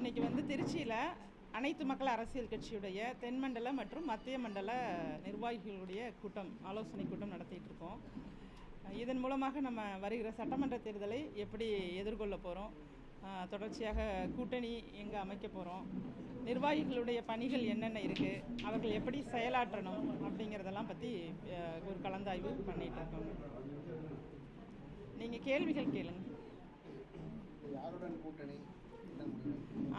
இன்னைக்கு வந்து திருச்சியில் அனைத்து மக்கள் அரசியல் கட்சியுடைய தென்மண்டல மற்றும் மத்திய மண்டல நிர்வாகிகளுடைய கூட்டம் ஆலோசனை கூட்டம் நடத்திட்டு இருக்கோம். இதன் மூலமாக நம்ம வருகிற சட்டமன்ற தேர்தலை எப்படி எதிர்கொள்ள போகிறோம் தொடர்ச்சியாக கூட்டணி எங்கே அமைக்க போகிறோம் நிர்வாகிகளுடைய பணிகள் என்னென்ன இருக்குது அவர்கள் எப்படி செயலாற்றணும் அப்படிங்கிறதெல்லாம் பற்றி ஒரு கலந்தாய்வு பண்ணிட்டு இருக்கோங்க நீங்கள் கேள்விகள் கேளுங்க. யாருடன் கூட்டணி?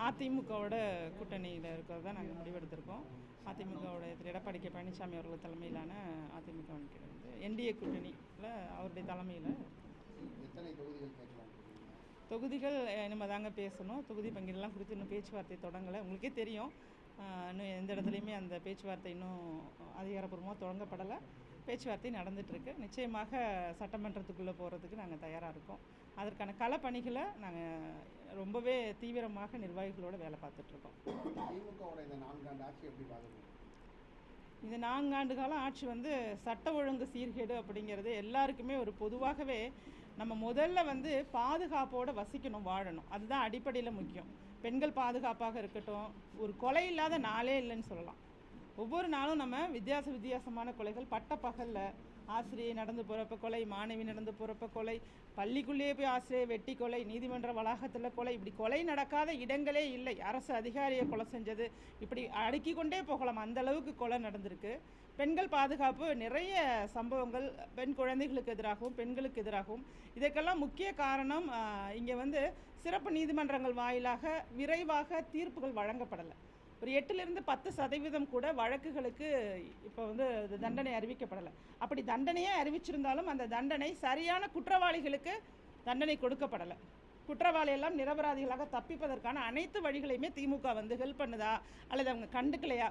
அதிமுகவோட கூட்டணியில் இருக்கிறது நாங்கள் முடிவெடுத்திருக்கோம். அதிமுகவோட திரு எடப்பாடி கே பழனிசாமி அவர்கள் தலைமையிலான அதிமுக வந்து என்டிஏ கூட்டணியில் அவருடைய தலைமையில் தொகுதிகள் நம்ம தாங்க பேசணும். தொகுதி பங்கீடுலாம் குறித்து இன்னும் பேச்சுவார்த்தை தொடங்கலை. உங்களுக்கே தெரியும். இன்னும் எந்த இடத்துலையுமே அந்த பேச்சுவார்த்தை இன்னும் அதிகாரப்பூர்வமாக தொடங்கப்படலை. பேச்சுவார்த்தை நடந்துட்டு இருக்கு நிச்சயமாக சட்டமன்றத்துக்குள்ளே போகிறதுக்கு நாங்கள் தயாராக இருக்கோம். அதற்கான களப்பணிகளை நாங்கள் ரொம்பவே தீவிரமாக நிர்வாகிகளோட வேலை பார்த்துட்ருக்கோம். திமுகவோட இந்த நான்காண்டு ஆட்சி எப்படி பார்க்குறீங்க இந்த நான்காண்டு காலம் ஆட்சி வந்து சட்ட ஒழுங்கு சீர்கேடு அப்படிங்கிறது எல்லாருக்குமே ஒரு பொதுவாகவே நம்ம முதல்ல வந்து பாதுகாப்போடு வசிக்கணும் வாழணும். அதுதான் அடிப்படையில் முக்கியம். பெண்கள் பாதுகாப்பாக இருக்கட்டும் ஒரு கொலை இல்லாத நாளே இல்லைன்னு சொல்லலாம். ஒவ்வொரு நாளும் நம்ம வித்தியாச வித்தியாசமான கொலைகள் பட்ட பகலில் ஆசிரியை நடந்து போகிறப்ப கொலை மாணவி நடந்து போகிறப்ப கொலை பள்ளிக்குள்ளேயே போய் ஆசிரியை வெட்டி கொலை நீதிமன்ற வளாகத்தில் கொலை இப்படி கொலை நடக்காத இடங்களே இல்லை. அரசு அதிகாரியை கொலை செஞ்சது. இப்படி அடுக்கி கொண்டே போகலாம். அந்த அளவுக்கு கொலை நடந்திருக்கு. பெண்கள் பாதுகாப்பு நிறைய சம்பவங்கள் பெண் குழந்தைகளுக்கு எதிராகவும் பெண்களுக்கு எதிராகவும். இதற்கெல்லாம் முக்கிய காரணம் இங்கே வந்து சிறப்பு நீதிமன்றங்கள் வாயிலாக விரைவாக தீர்ப்புகள் வழங்கப்படலை. ஒரு எட்டுலேருந்து பத்து சதவீதம் கூட வழக்குகளுக்கு இப்போ வந்து தண்டனை அறிவிக்கப்படலை. அப்படி தண்டனையே அறிவிச்சிருந்தாலும் அந்த தண்டனை சரியான குற்றவாளிகளுக்கு தண்டனை கொடுக்கப்படலை. குற்றவாளி எல்லாம் நிரபராதிகளாக தப்பிப்பதற்கான அனைத்து வழிகளையுமே திமுக வந்து ஹெல்ப் பண்ணுதா? அல்லது அவங்க கண்டுக்கலையா?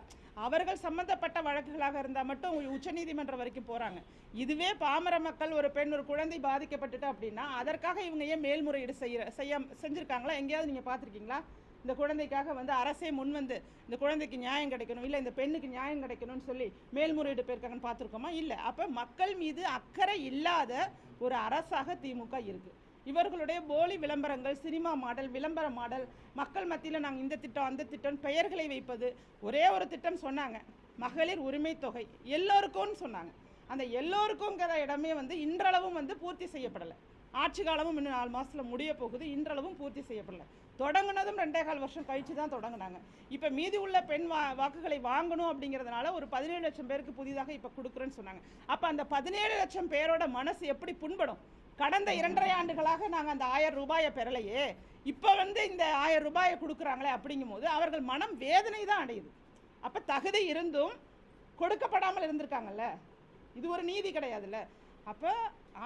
அவர்கள் சம்பந்தப்பட்ட வழக்குகளாக இருந்தால் மட்டும் உச்சநீதிமன்றம் வரைக்கும் போகிறாங்க இதுவே பாமர மக்கள் ஒரு பெண் ஒரு குழந்தை பாதிக்கப்பட்டுட்டு அப்படின்னா அதற்காக இவங்க ஏன் மேல்முறையீடு செய்ய செய்ய செஞ்சுருக்காங்களா? எங்கேயாவது நீங்கள் பார்த்துருக்கீங்களா? இந்த குழந்தைக்காக வந்து அரசே முன் வந்து இந்த குழந்தைக்கு நியாயம் கிடைக்கணும் இல்லை இந்த பெண்ணுக்கு நியாயம் கிடைக்கணும்னு சொல்லி மேல்முறையீடு போயிருக்காங்கன்னு பார்த்துருக்கோமா? இல்லை. அப்போ மக்கள் மீது அக்கறை இல்லாத ஒரு அரசாக திமுக இருக்குது இவர்களுடைய போலி விளம்பரங்கள் சினிமா மாடல் விளம்பர மாடல் மக்கள் மத்தியில் நாங்கள் இந்த திட்டம் அந்த திட்டம் பெயர்களை வைப்பது ஒரே ஒரு திட்டம் சொன்னாங்க. மகளிர் உரிமை தொகை. எல்லோருக்கும்னு சொன்னாங்க. அந்த எல்லோருக்குங்கிற இடமே வந்து இன்றளவும் வந்து பூர்த்தி செய்யப்படலை. ஆட்சி காலமும் இன்னும் நாலு மாதத்தில் முடிய போகுது. இன்றளவும் பூர்த்தி செய்யப்படலை. தொடங்கினதும் ரெண்டே கால் வருஷம் கழித்து தான் தொடங்கினாங்க. இப்போ மீதி உள்ள பெண் வா வாக்குகளை வாங்கணும் அப்படிங்கிறதுனால ஒரு பதினேழு லட்சம் பேருக்கு புதிதாக இப்போ கொடுக்குறேன்னு சொன்னாங்க. அப்போ அந்த பதினேழு லட்சம் பேரோட மனசு எப்படி புண்படும்? கடந்த இரண்டரை ஆண்டுகளாக நாங்கள் அந்த ஆயிரம் ரூபாயை பெறலையே. இப்போ வந்து இந்த ஆயிரம் ரூபாயை கொடுக்குறாங்களே அப்படிங்கும்போது அவர்கள் மனம் வேதனை தான் அடையுது. அப்போ தகுதி இருந்தும் கொடுக்கப்படாமல் இருந்திருக்காங்கல்ல. இது ஒரு நீதி கிடையாதுல்ல. அப்போ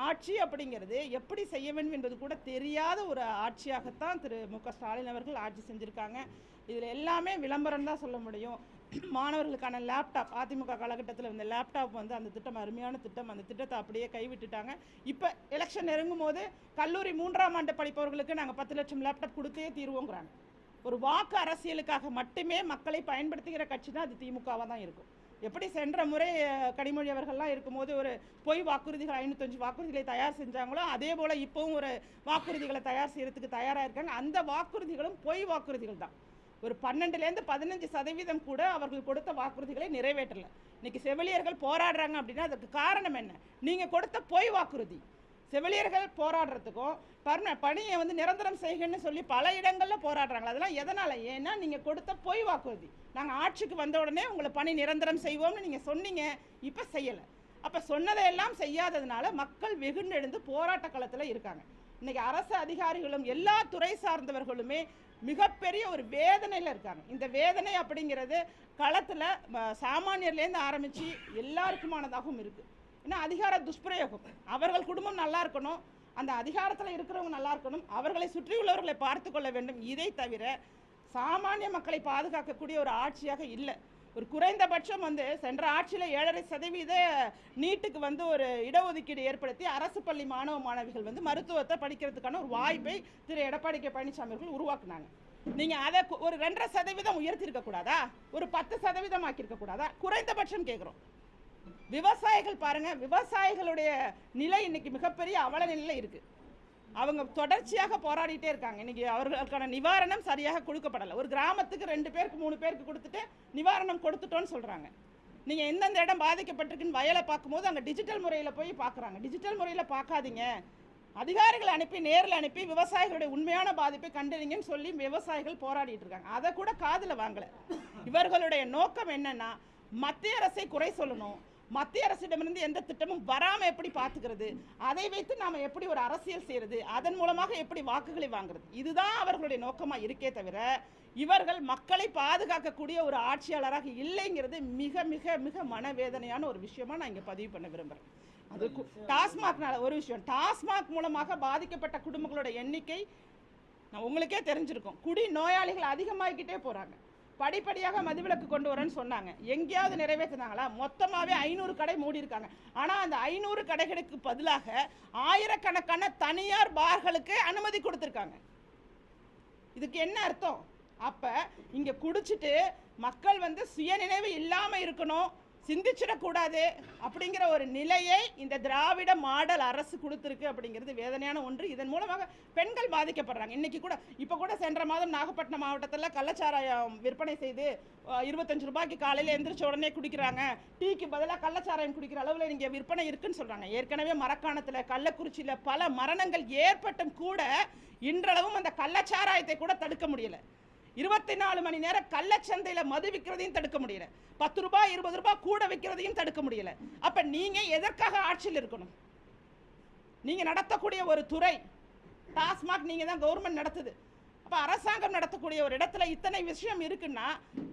ஆட்சி அப்படிங்கிறது எப்படி செய்ய வேண்டும் என்பது கூட தெரியாத ஒரு ஆட்சியாகத்தான் திரு மு க ஸ்டாலின் அவர்கள் ஆட்சி செஞ்சுருக்காங்க. இதில் எல்லாமே விளம்பரம் தான் சொல்ல முடியும். மாணவர்களுக்கான லேப்டாப் அதிமுக காலகட்டத்தில் இந்த லேப்டாப் வந்து அந்த திட்டம் அருமையான திட்டம். அந்த திட்டத்தை அப்படியே கைவிட்டுட்டாங்க. இப்போ எலெக்ஷன் நெருங்கும் போது கல்லூரி மூன்றாம் ஆண்டு படிப்பவர்களுக்கு நாங்கள் பத்து லட்சம் லேப்டாப் கொடுத்தே தீர்வோங்கிறாங்க. ஒரு வாக்கு அரசியலுக்காக மட்டுமே மக்களை பயன்படுத்துகிற கட்சி தான் அது திமுகவாக தான் இருக்கும். எப்படி சென்ற முறை கனிமொழி அவர்கள்லாம் இருக்கும்போது ஒரு பொய் வாக்குறுதிகள் ஐநூத்தஞ்சு வாக்குறுதிகளை தயார் செஞ்சாங்களோ அதே போல் இப்போவும் ஒரு வாக்குறுதிகளை தயார் செய்யறதுக்கு தயாராக இருக்காங்க. அந்த வாக்குறுதிகளும் பொய் வாக்குறுதிகள் தான். ஒரு பன்னெண்டுலேருந்து பதினஞ்சு சதவீதம் கூட அவர்கள் கொடுத்த வாக்குறுதிகளை நிறைவேற்றலை. இன்னைக்கு செவிலியர்கள் போராடுறாங்க அப்படின்னா அதுக்கு காரணம் என்ன? நீங்கள் கொடுத்த பொய் வாக்குறுதி. செவிலியர்கள் போராடுறதுக்கும் பர்ம பணியை வந்து நிரந்தரம் செய்கன்னு சொல்லி பல இடங்களில் போராடுறாங்க. அதெல்லாம் எதனால்? ஏன்னா நீங்கள் கொடுத்த பொய் வாக்குறுதி. நாங்கள் ஆட்சிக்கு வந்த உடனே உங்களை பணி நிரந்தரம் செய்வோம்னு நீங்கள் சொன்னீங்க. இப்போ செய்யலை. அப்போ சொன்னதையெல்லாம் செய்யாததுனால மக்கள் வெகுண்டெழுந்து போராட்ட களத்தில் இருக்காங்க. இன்றைக்கி அரசு அதிகாரிகளும் எல்லா துறை சார்ந்தவர்களுமே மிகப்பெரிய ஒரு வேதனையில் இருக்காங்க. இந்த வேதனை அப்படிங்கிறது களத்தில் சாமானியர்லேருந்து ஆரம்பித்து எல்லாருக்குமானதாகவும் இருக்குது ஏன்னா அதிகார துஷ்பிரயோகம்? அவர்கள் குடும்பம் நல்லா இருக்கணும். அந்த அதிகாரத்தில் இருக்கிறவங்க நல்லா இருக்கணும். அவர்களை சுற்றியுள்ளவர்களை பார்த்து கொள்ள வேண்டும். இதை தவிர சாமானிய மக்களை பாதுகாக்கக்கூடிய ஒரு ஆட்சியாக இல்லை. ஒரு குறைந்தபட்சம் வந்து சென்ற ஆட்சியில் ஏழரை சதவீத நீட்டுக்கு வந்து ஒரு இடஒதுக்கீடு ஏற்படுத்தி அரசு பள்ளி மாணவ மாணவிகள் வந்து மருத்துவத்தை படிக்கிறதுக்கான ஒரு வாய்ப்பை திரு. எடப்பாடி கே. பழனிசாமி அவர்கள் உருவாக்குனாங்க. நீங்கள் அதை ஒரு ரெண்டரை சதவீதம் உயர்த்திருக்க கூடாதா? ஒரு பத்து சதவீதம் ஆக்கியிருக்க கூடாதா? குறைந்தபட்சம் கேட்குறோம் விவசாயிகள் பாருங்கள் விவசாயிகளுடைய நிலை இன்னைக்கு மிகப்பெரிய அவல நிலையில் இருக்குது அவங்க தொடர்ச்சியாக போராடிட்டே இருக்காங்க. இன்றைக்கி அவர்களுக்கான நிவாரணம் சரியாக கொடுக்கப்படலை. ஒரு கிராமத்துக்கு ரெண்டு பேருக்கு மூணு பேருக்கு கொடுத்துட்டு நிவாரணம் கொடுத்துட்டோன்னு சொல்கிறாங்க நீங்கள் எந்தெந்த இடம் பாதிக்கப்பட்டிருக்குன்னு வயலை பார்க்கும்போது அங்கே டிஜிட்டல் முறையில் போய் பார்க்குறாங்க. டிஜிட்டல் முறையில் பார்க்காதீங்க. அதிகாரிகளை அனுப்பி நேரில் அனுப்பி விவசாயிகளுடைய உண்மையான பாதிப்பை கண்டறிங்கன்னு சொல்லி விவசாயிகள் போராடிட்டு இருக்காங்க. அதை கூட காதில் வாங்கலை. இவர்களுடைய நோக்கம் என்னன்னா மத்திய அரசை குறை சொல்லணும். மத்திய அரசிடமிருந்து எந்த திட்டமும் வராமல் எப்படி பார்த்துக்கிறது? அதை வைத்து நாம் எப்படி ஒரு அரசியல் செய்கிறது அதன் மூலமாக எப்படி வாக்குகளை வாங்குறது? இதுதான் அவர்களுடைய நோக்கமாக இருக்கே தவிர இவர்கள் மக்களை பாதுகாக்கக்கூடிய ஒரு ஆட்சியாளராக இல்லைங்கிறது மிக மிக மிக மனவேதனையான ஒரு விஷயமா நான் இங்கே பதிவு பண்ண விரும்புகிறேன் அது டாஸ்மாக்னால ஒரு விஷயம். டாஸ்மாக் மூலமாக பாதிக்கப்பட்ட குடும்பங்களோட எண்ணிக்கை நான் உங்களுக்கே தெரிஞ்சிருக்கும். குடி நோயாளிகள் அதிகமாகிக்கிட்டே போகிறாங்க படிப்படியாக மதுவிலக்கு கொண்டு வரேன்னு சொன்னாங்க. எங்கேயாவது நிறைவேற்றினாங்களா? மொத்தமாகவே ஐநூறு கடை மூடி இருக்காங்க ஆனால் அந்த ஐநூறு கடைகளுக்கு பதிலாக ஆயிரக்கணக்கான தனியார் பார்களுக்கு அனுமதி கொடுத்துருக்காங்க. இதுக்கு என்ன அர்த்தம்? அப்போ இங்கே குடிச்சிட்டு மக்கள் வந்து சுயநினைவு இல்லாமல் இருக்கணும். சிந்திச்சிடக்கூடாது அப்படிங்கிற ஒரு நிலையை இந்த திராவிட மாடல் அரசு கொடுத்துருக்கு அப்படிங்கிறது வேதனையான ஒன்று. இதன் மூலமாக பெண்கள் பாதிக்கப்படுறாங்க. இன்னைக்கு கூட இப்போ கூட சென்ற மாதம் நாகப்பட்டினம் மாவட்டத்தில் கள்ளச்சாராயம் விற்பனை செய்து இருபத்தஞ்சு ரூபாய்க்கு காலையில் எந்திரிச்ச உடனே குடிக்கிறாங்க. டீக்கு பதிலாக கள்ளச்சாராயம் குடிக்கிற அளவில் இங்கே விற்பனை இருக்குன்னு சொல்கிறாங்க ஏற்கனவே மரக்காணத்தில் கள்ளக்குறிச்சியில் பல மரணங்கள் ஏற்பட்டும் கூட இன்றளவும் அந்த கள்ளச்சாராயத்தை கூட தடுக்க முடியலை. இருபத்தி நாலு மணி நேரம் கள்ளச்சந்தையில் மது விற்கிறதையும் தடுக்க முடியல. பத்து ரூபாய் இருபது ரூபாய் கூட விற்கிறதையும் தடுக்க முடியல. அப்போ நீங்கள் எதற்காக ஆட்சியில் இருக்கணும்? நீங்கள் நடத்தக்கூடிய ஒரு துறை டாஸ்மாக் நீங்கள் தான் கவர்மெண்ட் நடத்துது. அப்போ அரசாங்கம் நடத்தக்கூடிய ஒரு இடத்துல இத்தனை விஷயம் இருக்குன்னா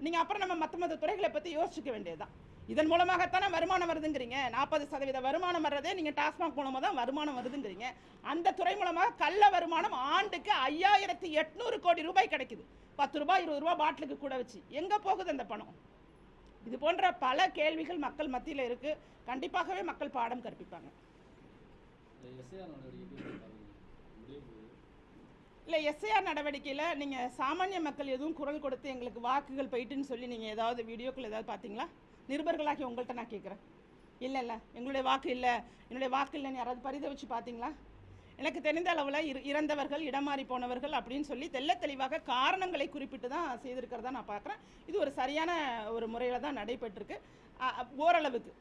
நீங்கள் அப்புறம் நம்ம மற்ற மற்ற துறைகளை பற்றி யோசிச்சுக்க வேண்டியதுதான். இதன் மூலமாகத்தானே வருமானம் வருதுங்கிறீங்க. நாற்பது சதவீத வருமானம் வர்றதே நீங்கள் டாஸ்மாக் மூலமாக தான் வருமானம் வருதுங்கிறீங்க. அந்த துறை மூலமாக கள்ள வருமானம் ஆண்டுக்கு ஐயாயிரத்தி எட்நூறு கோடி ரூபாய் கிடைக்குது. பத்து ரூபாய் இருபது ரூபாய் பாட்டிலுக்கு கூட வச்சு. எங்கே போகுது அந்த பணம்? இது போன்ற பல கேள்விகள் மக்கள் மத்தியில் இருக்குது கண்டிப்பாகவே மக்கள் பாடம் கற்பிப்பாங்க. இல்லை எஸ்ஐஆர் நடவடிக்கையில் நீங்கள் சாமானிய மக்கள் எதுவும் குரல் கொடுத்து எங்களுக்கு வாக்குகள் போயிட்டுன்னு சொல்லி நீங்கள் ஏதாவது வீடியோக்கள் ஏதாவது பார்த்தீங்களா? நிருபர்களாகி உங்கள்கிட்ட நான் கேட்குறேன் இல்லை இல்லை. எங்களுடைய வாக்கு இல்லை. என்னுடைய வாக்கு இல்லைன்னு யாராவது பரித வச்சு பார்த்தீங்களா? எனக்கு தெரிந்த அளவில் இரு இறந்தவர்கள் இடமாறி போனவர்கள் அப்படின்னு சொல்லி தெள்ள தெளிவாக காரணங்களை குறிப்பிட்டு தான் செய்திருக்கிறதா நான் பார்க்குறேன் இது ஒரு சரியான ஒரு முறையில் தான் நடைபெற்றிருக்கு. ஓரளவுக்கு.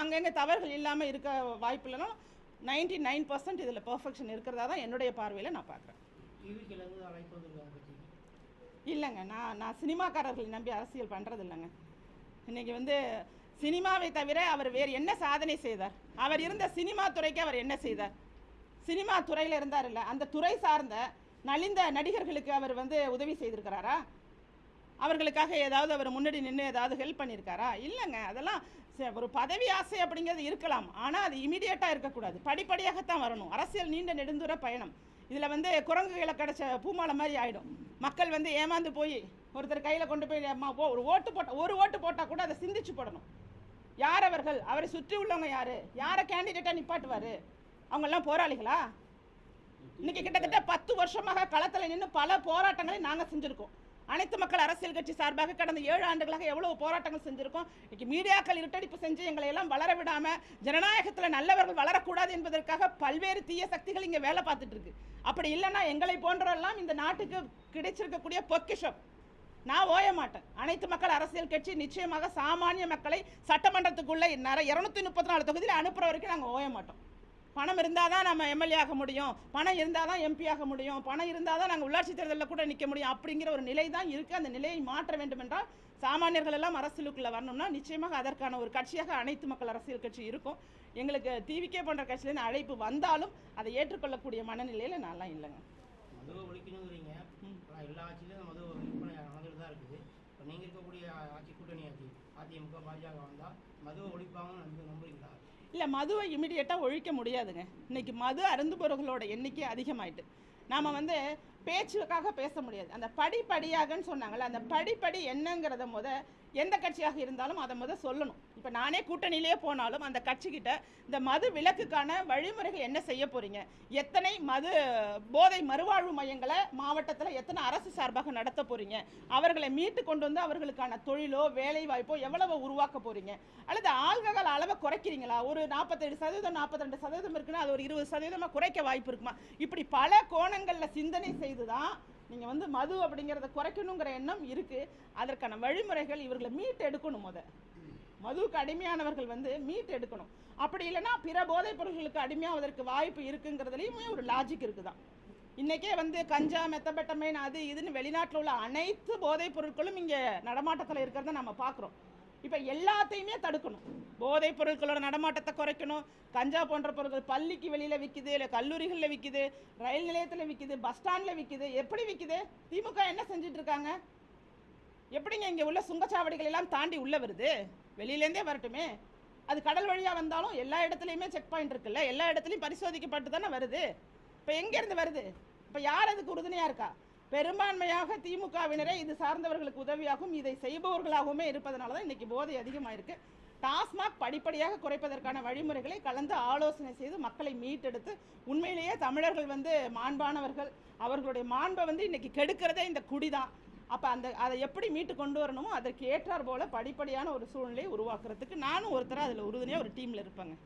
அங்கங்கே தவறுகள் இல்லாமல் இருக்க வாய்ப்பு இல்லைனா நைன்டி நைன் பர்சன்ட் இதில் பர்ஃபெக்ஷன் இருக்கிறதா தான் என்னுடைய பார்வையில் நான் பார்க்குறேன் இல்லைங்க நான் நான் சினிமாக்காரர்களை நம்பி அரசியல் பண்ணுறது இல்லைங்க. இன்னைக்கு வந்து சினிமாவை தவிர அவர் வேறு என்ன சாதனை செய்தார்? அவர் இருந்த சினிமா துறைக்கு அவர் என்ன செய்தார்? சினிமா துறையில் இருந்தார் இல்லை அந்த துறை சார்ந்த நலிந்த நடிகர்களுக்கு அவர் வந்து உதவி செய்திருக்கிறாரா? அவர்களுக்காக ஏதாவது அவர் முன்னாடி நின்று ஏதாவது ஹெல்ப் பண்ணியிருக்காரா இல்லைங்க அதெல்லாம் ஒரு பதவி ஆசை அப்படிங்கிறது இருக்கலாம். ஆனால் அது இமீடியட்டாக இருக்கக்கூடாது. படிப்படியாகத்தான் வரணும். அரசியல் நீண்ட நெடுந்தூர பயணம். இதில் வந்து குரங்குகளை கிடச்ச பூமாலை மாதிரி ஆகிடும் மக்கள் வந்து ஏமாந்து போய் ஒருத்தர் கையில் கொண்டு போய் அம்மா, ஓ- ஒரு ஓட்டு போட்ட ஒரு ஓட்டு போட்டால் கூட அதை சிந்திச்சு போடணும். யார் அவர்கள்? அவரை சுற்றி உள்ளவங்க யார்? யாரை கேண்டிடேட்டாக நிப்பாட்டுவார்? அவங்கெல்லாம் போராளிகளா? இன்னைக்கு கிட்டத்தட்ட பத்து வருஷமாக களத்தில் நின்று பல போராட்டங்களை நாங்கள் செஞ்சுருக்கோம். அனைத்து மக்கள் அரசியல் கட்சி சார்பாக கடந்த ஏழு ஆண்டுகளாக எவ்வளவு போராட்டங்கள் செஞ்சிருக்கோம். இன்னைக்கு மீடியாக்கள் இருட்டடிப்பு செஞ்சு எங்களை எல்லாம் வளர விடாமல் ஜனநாயகத்தில் நல்லவர்கள் வளரக்கூடாது என்பதற்காக பல்வேறு தீய சக்திகள் இங்கே வேலை பார்த்துட்டு இருக்கு. அப்படி இல்லைன்னா எங்களை போன்றவெல்லாம் இந்த நாட்டுக்கு கிடைச்சிருக்கக்கூடிய பொக்கிஷம். நான் ஓய மாட்டேன். அனைத்து மக்கள் அரசியல் கட்சி நிச்சயமாக சாமானிய மக்களை சட்டமன்றத்துக்குள்ளே நிறைய முப்பத்தி நாலு தொகுதியில் அனுப்புகிற வரைக்கும் நாங்கள் ஓய மாட்டோம். பணம் இருந்தால் தான் நம்ம எம்எல்ஏ ஆக முடியும். பணம் இருந்தால் தான் எம்பி ஆக முடியும். பணம் இருந்தால் தான் நாங்கள் உள்ளாட்சி தேர்தலில் கூட நிற்க முடியும் அப்படிங்கிற ஒரு நிலை தான் இருக்குது அந்த நிலையை மாற்ற வேண்டும் என்றால் சாமானியர்கள் எல்லாம் அரசியலுக்குள்ள வரணும்னா நிச்சயமாக அதற்கான ஒரு கட்சியாக அனைத்து மக்கள் அரசியல் கட்சி இருக்கும். எங்களுக்கு டிவிகே போன்ற கட்சியிலேருந்து அழைப்பு வந்தாலும் அதை ஏற்றுக்கொள்ளக்கூடிய மனநிலையில் நான்லாம் இல்லைங்க. மதுவை ஒழிக்கணுங்கிறீங்க. எல்லா ஆட்சியிலும் மது விற்பனை நடந்துட்டு தான் இருக்குது. இப்போ நீங்கள் இருக்கக்கூடிய ஆட்சி கூட்டணி ஆட்சி அதிமுக பாஜக வந்தால் மதுவை ஒழிப்பாங்கன்னு நம்பி நம்புறீங்களா? இல்லை மதுவை இமிடியேட்டாக ஒழிக்க முடியாதுங்க. இன்னைக்கு மது அருந்துபவர்களோட எண்ணிக்கை அதிகமாயிட்டு. நாம் வந்து பேச்சுக்காக பேச முடியாது. அந்த படிப்படியாகன்னு சொன்னாங்கல்ல அந்த படிப்படி என்னங்கிறத முத எந்த கட்சியாக இருந்தாலும் அதை முதல் சொல்லணும். இப்போ நானே கூட்டணியிலேயே போனாலும் அந்த கட்சிக்கிட்ட இந்த மது விலக்குக்கான வழிமுறைகள் என்ன செய்ய போறீங்க? எத்தனை மது போதை மறுவாழ்வு மையங்களை மாவட்டத்தில் எத்தனை அரசு சார்பாக நடத்த போறீங்க? அவர்களை மீட்டு கொண்டு வந்து அவர்களுக்கான தொழிலோ வேலை வாய்ப்போ எவ்வளவு உருவாக்க போறீங்க? அல்லது ஆல்கஹால் அளவை குறைக்கிறீங்களா? ஒரு நாற்பத்தேழு சதவீதம் நாற்பத்தி ரெண்டு சதவீதம் இருக்குன்னா அது ஒரு இருபது சதவீதமாக குறைக்க வாய்ப்பு இருக்குமா? இப்படி பல கோணங்களில் சிந்தனை செய்து தான் நீங்கள் வந்து மது அப்படிங்கிறத குறைக்கணுங்கிற எண்ணம் இருக்கு. அதற்கான வழிமுறைகள் இவர்களை மீட் எடுக்கணும் முத. மதுவுக்கு அடிமையானவர்கள் வந்து மீட் எடுக்கணும். அப்படி இல்லைன்னா பிற போதைப் பொருட்களுக்கு அடிமையாவதற்கு வாய்ப்பு இருக்குங்கிறதுலையுமே ஒரு லாஜிக் இருக்குதான். இன்றைக்கே வந்து கஞ்சா மெத்தபெட்டமைன் அது இதுன்னு வெளிநாட்டில் உள்ள அனைத்து போதைப் பொருட்களும் இங்கே நடமாட்டத்தில் இருக்கிறத நம்ம பார்க்குறோம் இப்போ எல்லாத்தையுமே தடுக்கணும். போதைப் பொருட்களோட நடமாட்டத்தை குறைக்கணும். கஞ்சா போன்ற பொருட்கள் பள்ளிக்கு வெளியில் விற்கிது இல்லை கல்லூரிகளில் விற்கிது ரயில் நிலையத்தில் விற்கிது பஸ் ஸ்டாண்டில் விற்கிது எப்படி விற்கிது திமுக என்ன செஞ்சுட்டு இருக்காங்க? எப்படிங்க இங்கே உள்ள சுங்கச்சாவடிகள் எல்லாம் தாண்டி உள்ள வருது? வெளியிலேருந்தே வரட்டுமே. அது கடல் வழியாக வந்தாலும் எல்லா இடத்துலையுமே செக் பாயிண்ட் இருக்குல்ல? எல்லா இடத்துலையும் பரிசோதிக்கப்பட்டு தானே வருது? இப்போ எங்கேருந்து வருது? இப்போ யார் அதுக்கு உறுதுணையாக இருக்கா? பெரும்பான்மையாக திமுகவினரே இது சார்ந்தவர்களுக்கு உதவியாகவும் இதை செய்பவர்களாகவுமே இருப்பதனால தான் இன்னைக்கு போதை அதிகமாக இருக்கு டாஸ்மாக் படிப்படியாக குறைப்பதற்கான வழிமுறைகளை கலந்து ஆலோசனை செய்து மக்களை மீட்டெடுத்து உண்மையிலேயே தமிழர்கள் வந்து மாண்பானவர்கள். அவர்களுடைய மாண்பை வந்து இன்னைக்கு கெடுக்கிறதே இந்த குடிதான். அப்போ அந்த அதை எப்படி மீட்டு கொண்டு வரணுமோ அதற்கு ஏற்றார் போல படிப்படியான ஒரு சூழ்நிலையை உருவாக்குறதுக்கு நானும் ஒருத்தர் அதில் உறுதுணையாக ஒரு டீமில் இருப்பேங்க.